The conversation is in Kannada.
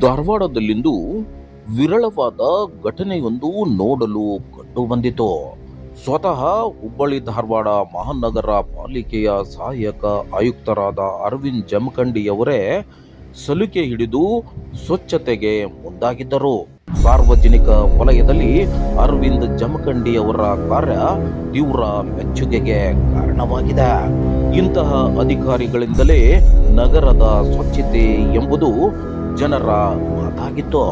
ಧಾರವಾಡದಲ್ಲಿಂದು ವಿರಳವಾದ ಘಟನೆಯೊಂದು ನೋಡಲು ಕಂಡು ಬಂದಿತು ಸ್ವತಃ ಹುಬ್ಬಳ್ಳಿ ಧಾರವಾಡ ಮಹಾನಗರ ಪಾಲಿಕೆಯ ಸಹಾಯಕ ಆಯುಕ್ತರಾದ ಅರವಿಂದ್ ಜಮಖಂಡಿಯವರೇ ಸಲಿಕೆ ಹಿಡಿದು ಸ್ವಚ್ಛತೆಗೆ ಮುಂದಾಗಿದ್ದರು. ಸಾರ್ವಜನಿಕ ವಲಯದಲ್ಲಿ ಅರವಿಂದ್ ಜಮಖಂಡಿ ಅವರ ಕಾರ್ಯ ತೀವ್ರ ಮೆಚ್ಚುಗೆಗೆ ಕಾರಣವಾಗಿದೆ. ಇಂತಹ ಅಧಿಕಾರಿಗಳಿಂದಲೇ ನಗರದ ಸ್ವಚ್ಛತೆ ಎಂಬುದು ಜನರ ಮಾತಾಗಿತ್ತು